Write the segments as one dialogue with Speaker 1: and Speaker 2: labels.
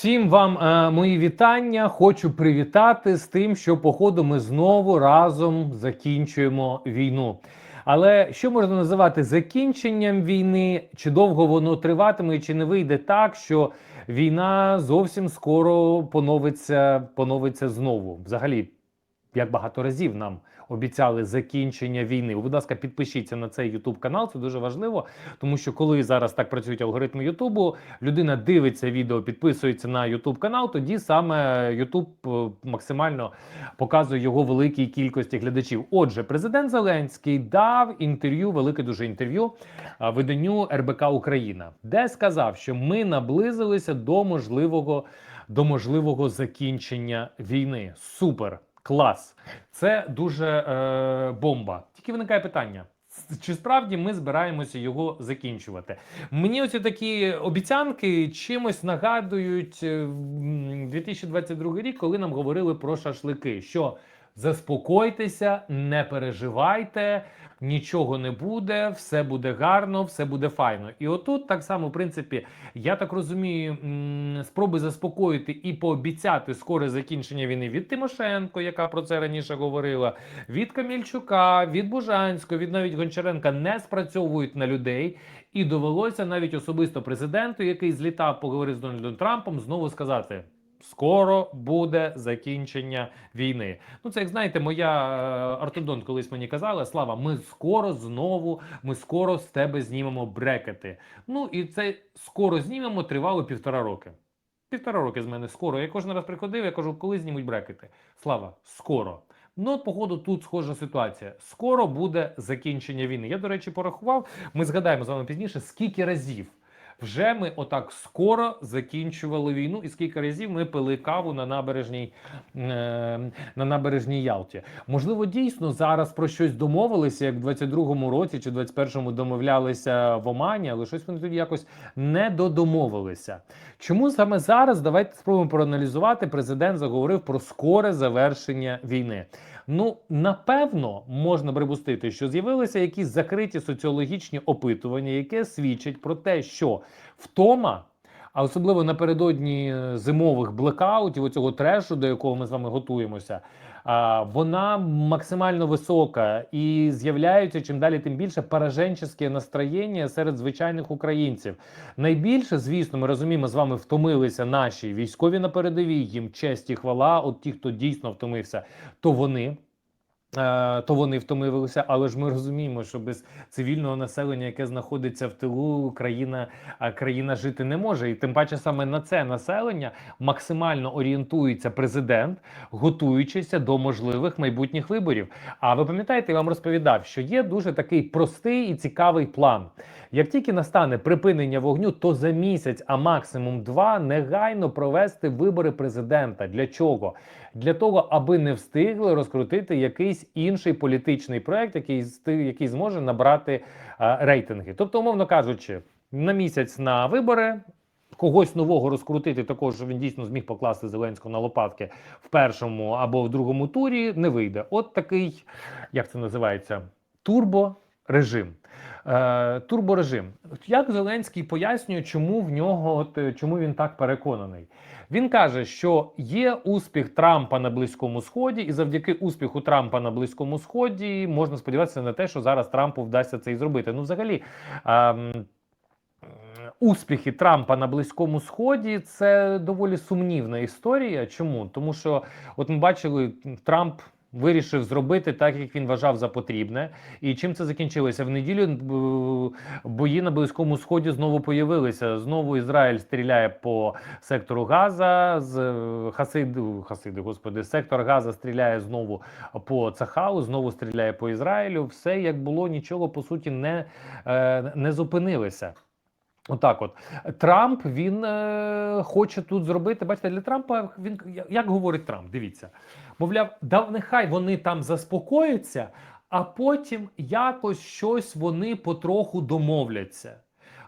Speaker 1: Всім вам е, мої вітання. Хочу привітати з тим, що походу ми знову разом закінчуємо війну. Але що можна називати закінченням війни? Чи довго воно триватиме, чи не вийде так, що війна зовсім скоро поновиться, поновиться знову? Взагалі, як багато разів нам обіцяли закінчення війни. Будь ласка, підпишіться на цей Ютуб канал. Це дуже важливо, тому що коли зараз так працюють алгоритми Ютубу, людина дивиться відео, підписується на Ютуб канал. Тоді саме Ютуб е, максимально показує його великій кількості глядачів. Отже, президент Зеленський дав інтерв'ю, велике дуже інтерв'ю а, виданню РБК Україна, де сказав, що ми наблизилися до можливого до можливого закінчення війни. Супер. Клас, це дуже е, бомба. Тільки виникає питання. Чи справді ми збираємося його закінчувати? Мені оці такі обіцянки чимось нагадують е, м, 2022 рік, коли нам говорили про шашлики. Що заспокойтеся, не переживайте, нічого не буде, все буде гарно, все буде файно. І отут так само, в принципі, я так розумію, спроби заспокоїти і пообіцяти скоре закінчення війни від Тимошенко, яка про це раніше говорила, від Камільчука, від Бужанського, від навіть Гончаренка не спрацьовують на людей. І довелося навіть особисто президенту, який злітав, поговорив з Дональдом Трампом, знову сказати. Скоро буде закінчення війни. Ну, це як знаєте, моя е, ортодонт колись мені казала: Слава, ми скоро знову, ми скоро з тебе знімемо брекети. Ну і це скоро знімемо тривало півтора роки. Півтора роки з мене скоро. Я кожен раз приходив, я кажу, коли знімуть брекети? Слава, скоро. Ну, походу, тут схожа ситуація. Скоро буде закінчення війни. Я, до речі, порахував. Ми згадаємо з вами пізніше, скільки разів вже ми отак скоро закінчували війну, і скільки разів ми пили каву на набережній е, на набережній Ялті. Можливо, дійсно зараз про щось домовилися, як в 22-му році чи 21-му домовлялися в Омані, але щось вони тоді якось не додомовилися. Чому саме зараз? Давайте спробуємо проаналізувати. Президент заговорив про скоре завершення війни. Ну, напевно, можна припустити, що з'явилися якісь закриті соціологічні опитування, яке свідчить про те, що втома, а особливо напередодні зимових блекаутів, оцього трешу, до якого ми з вами готуємося, вона максимально висока і з'являються чим далі, тим більше пораженческе настроєння серед звичайних українців. Найбільше, звісно, ми розуміємо, з вами втомилися наші військові на передовій, їм честь і хвала. От ті, хто дійсно втомився, то вони. Е, То вони втомилися, але ж ми розуміємо, що без цивільного населення, яке знаходиться в тилу, країна країна жити не може. І тим паче саме на це населення максимально орієнтується президент, готуючися до можливих майбутніх виборів. А ви пам'ятаєте, я вам розповідав, що є дуже такий простий і цікавий план. Як тільки настане припинення вогню, то за місяць, а максимум два, негайно провести вибори президента. Для чого? Для того, аби не встигли розкрутити якийсь інший політичний проект, який який зможе набрати а, рейтинги. Тобто, умовно кажучи, на місяць на вибори. Когось нового розкрутити, також щоб він дійсно зміг покласти Зеленського на лопатки в першому або в другому турі, не вийде. От такий, як це називається, турборежим. Е, турборежим. Як Зеленський пояснює, чому в нього от, е, чому він так переконаний? Він каже, що є успіх Трампа на Близькому Сході, і завдяки успіху Трампа на Близькому Сході можна сподіватися на те, що зараз Трампу вдасться це і зробити. Ну, взагалі. ем, Успіхи Трампа на Близькому Сході це доволі сумнівна історія. Чому? Тому що, от ми бачили, Трамп вирішив зробити так, як він вважав за потрібне. І чим це закінчилося? В неділю е, бої на Близькому Сході знову появилися. Знову Ізраїль стріляє по сектору Газа, з е, Хасиди, Хасиди, господи, сектор Газа стріляє знову по Цахалу, знову стріляє по Ізраїлю. Все як було, нічого по суті не, е, не зупинилося. Отак, от Трамп він е, хоче тут зробити. Бачите, для Трампа він як говорить Трамп, дивіться, мовляв, да нехай вони там заспокояться, а потім якось щось вони потроху домовляться.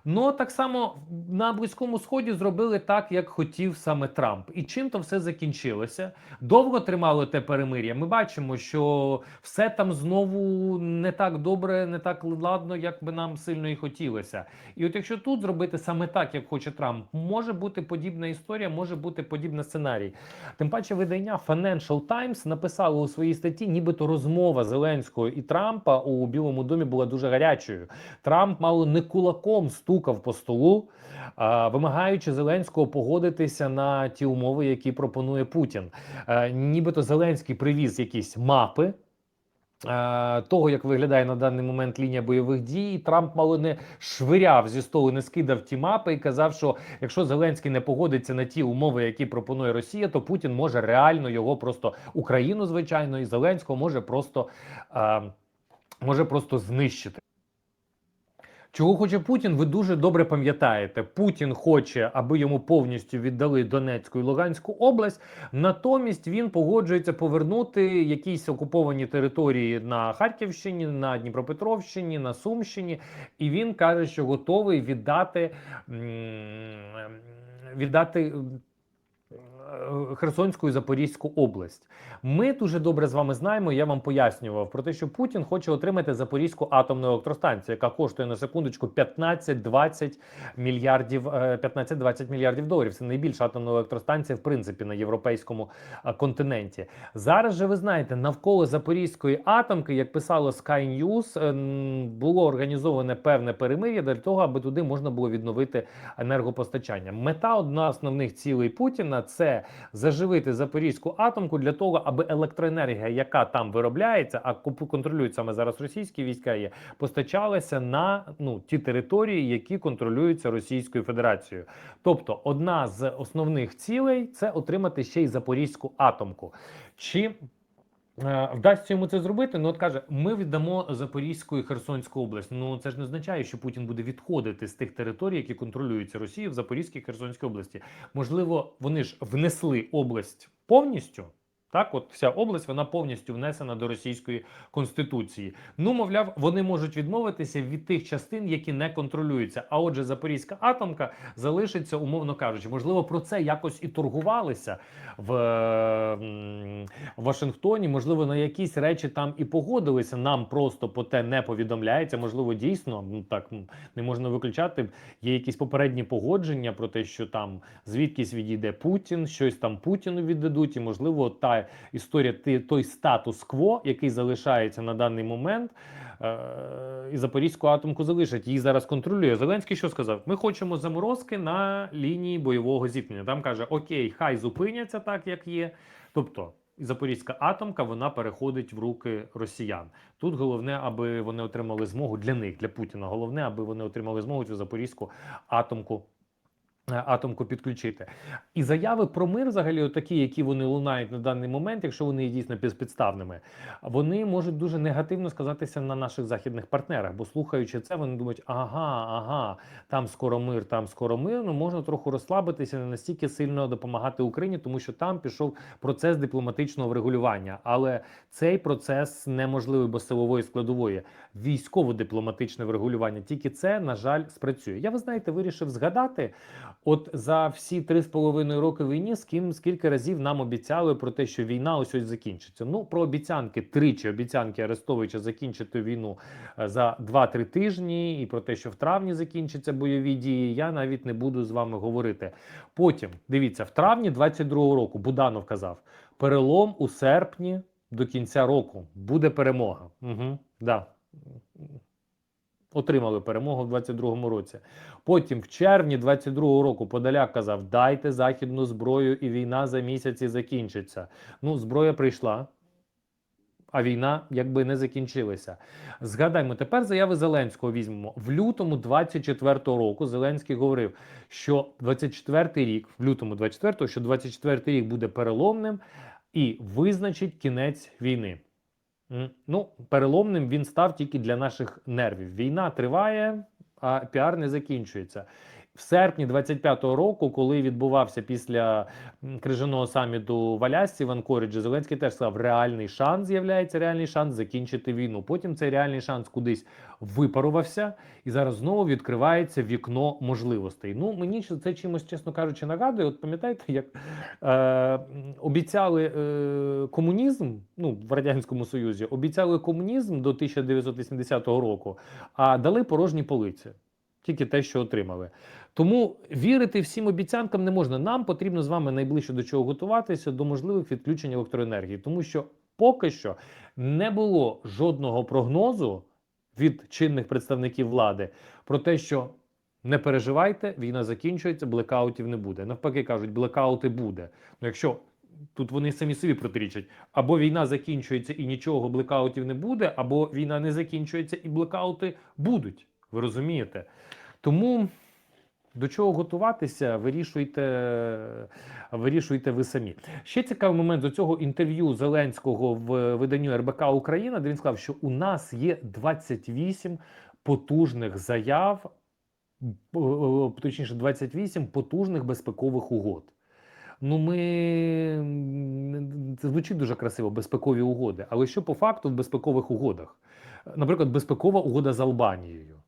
Speaker 1: Ну так само на близькому сході зробили так, як хотів саме Трамп. І чим то все закінчилося? Довго тримало те перемир'я. Ми бачимо, що все там знову не так добре, не так ладно, як би нам сильно і хотілося. І от якщо тут зробити саме так, як хоче Трамп, може бути подібна історія, може бути подібний сценарій. Тим паче, видання Financial Times написало у своїй статті, нібито розмова Зеленського і Трампа у Білому домі була дуже гарячою. Трамп мало не кулаком стукав по столу, вимагаючи Зеленського погодитися на ті умови, які пропонує Путін. Е, Нібито Зеленський привіз якісь мапи. е, Того, як виглядає на даний момент лінія бойових дій, Трамп мало не швиряв зі столу, не скидав ті мапи і казав, що якщо Зеленський не погодиться на ті умови, які пропонує Росія, то Путін може реально його просто Україну, звичайно, і Зеленського може просто, е, може просто знищити. Чого хоче Путін, ви дуже добре пам'ятаєте. Путін хоче, аби йому повністю віддали Донецьку і Луганську область. Натомість він погоджується повернути якісь окуповані території на Харківщині, на Дніпропетровщині, на Сумщині, і він каже, що готовий віддати віддати. Е, Херсонську і Запорізьку область. Ми дуже добре з вами знаємо. Я вам пояснював про те, що Путін хоче отримати Запорізьку атомну електростанцію, яка коштує на секундочку 15-20 мільярдів е, 15-20 мільярдів доларів. Це найбільша атомна електростанція, в принципі, на європейському е, континенті. Зараз же ви знаєте, навколо Запорізької атомки, як писало Sky News, було організоване певне перемир'я для того, аби туди можна було відновити енергопостачання. Мета одна основних цілей Путіна це заживити Запорізьку атомку для того, аби електроенергія, яка там виробляється, а контролюють саме зараз російські війська, є постачалася на ну ті території, які контролюються Російською Федерацією. Тобто, одна з основних цілей це отримати ще й Запорізьку атомку. Чи Вдасться йому це зробити. Ну от каже, ми віддамо Запорізьку і Херсонську область. Ну це ж не означає, що Путін буде відходити з тих територій, які контролюються Росією в Запорізькій і Херсонській області. Можливо, вони ж внесли область повністю. Так, от вся область вона повністю внесена до російської конституції. Ну, мовляв, вони можуть відмовитися від тих частин, які не контролюються. А отже, Запорізька атомка залишиться, умовно кажучи, можливо, про це якось і торгувалися в м, Вашингтоні. Можливо, на якісь речі там і погодилися. Нам просто по те не повідомляється. Можливо, дійсно ну так не можна виключати. Є якісь попередні погодження про те, що там звідкись відійде Путін, щось там Путіну віддадуть, і можливо, та історія, ти- той статус-кво, який залишається на даний момент. е, І Запорізьку атомку залишать. Її зараз контролює. Зеленський що сказав? Ми хочемо заморозки на лінії бойового зіткнення. Там каже: Окей, хай зупиняться так, як є. Тобто. Запорізька атомка вона переходить в руки росіян. Тут головне, аби вони отримали змогу для них, для Путіна. Головне, аби вони отримали змогу цю запорізьку атомку. Е, Атомку підключити і заяви про мир, взагалі, такі, які вони лунають на даний момент, якщо вони є дійсно безпідставними, вони можуть дуже негативно сказатися на наших західних партнерах. Бо слухаючи це, вони думають, ага, ага, там скоро мир, там скоро мир. Ну можна трохи розслабитися, не настільки сильно допомагати Україні, тому що там пішов процес дипломатичного врегулювання. Але цей процес неможливий без силової складової. Військово-дипломатичне врегулювання. Тільки це, на жаль, спрацює. Я ви знаєте, вирішив згадати. От за всі три з половиною роки війні, з ким скільки разів нам обіцяли про те, що війна ось ось закінчиться. Ну про обіцянки тричі обіцянки Арестовича закінчити війну е, за 2-3 тижні, і про те, що в травні закінчаться бойові дії. Я навіть не буду з вами говорити. Потім дивіться, в травні 22-го року Буданов казав: перелом у серпні до кінця року буде перемога. Угу, да. Отримали перемогу в 22-му році. Потім, в червні 22-го року, Подоляк казав: дайте західну зброю, і війна за місяці закінчиться. Ну, зброя прийшла, а війна якби не закінчилася. Згадаймо, тепер заяви Зеленського візьмемо. В лютому 24-го року Зеленський говорив, що 24-й рік, в лютому 24-го, що 24-й рік буде переломним і визначить кінець війни. Ну, переломним він став тільки для наших нервів. Війна триває, а піар не закінчується. В серпні 25-го року, коли відбувався після крижаного саміту в Алясці в Анкоріджі, Зеленський теж сказав, реальний шанс з'являється реальний шанс закінчити війну. Потім цей реальний шанс кудись випарувався, і зараз знову відкривається вікно можливостей. Ну мені це чимось, чесно кажучи, нагадує. От пам'ятаєте, як е, обіцяли е, комунізм, ну в радянському союзі, обіцяли комунізм до 1980 року, а дали порожні полиці. Тільки те, що отримали. Тому вірити всім обіцянкам не можна. Нам потрібно з вами найближче до чого готуватися до можливих відключень електроенергії, тому що поки що не було жодного прогнозу від чинних представників влади про те, що не переживайте, війна закінчується, блекаутів не буде. Навпаки, кажуть, блекаути буде. Ну, якщо тут вони самі собі протирічать, або війна закінчується і нічого блекаутів не буде, або війна не закінчується і блекаути будуть. Ви розумієте? Тому до чого готуватися, вирішуйте, вирішуйте ви самі. Ще цікавий момент до цього інтерв'ю Зеленського в виданню РБК Україна, де він сказав, що у нас є 28 потужних заяв, точніше, 28 потужних безпекових угод. Ну, ми це звучить дуже красиво, безпекові угоди. Але що по факту в безпекових угодах? Наприклад, безпекова угода з Албанією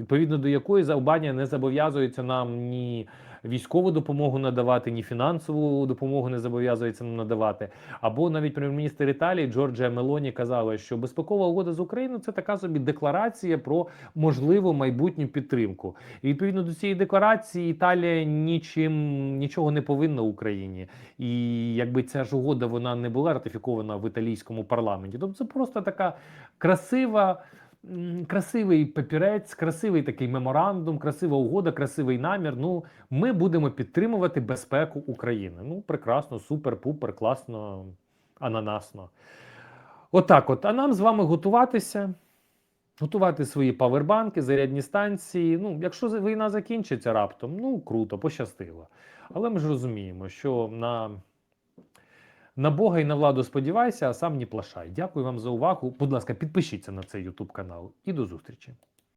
Speaker 1: відповідно до якої Албанія не зобов'язується нам ні військову допомогу надавати, ні фінансову допомогу не зобов'язується нам надавати. Або навіть прем'єр-міністр Італії Джорджія Мелоні казала, що безпекова угода з Україною це така собі декларація про можливу майбутню підтримку. І відповідно до цієї декларації Італія нічим нічого не повинна Україні. І якби ця ж угода вона не була ратифікована в італійському парламенті, тобто це просто така красива. Красивий папірець, красивий такий меморандум, красива угода, красивий намір. Ну, ми будемо підтримувати безпеку України. Ну, прекрасно, супер, пупер, класно, ананасно. Отак, от. А нам з вами готуватися, готувати свої павербанки, зарядні станції. Ну, якщо війна закінчиться раптом, ну круто, пощастило. Але ми ж розуміємо, що на, на Бога і на владу сподівайся, а сам не плашай. Дякую вам за увагу. Будь ласка, підпишіться на цей YouTube канал і до зустрічі.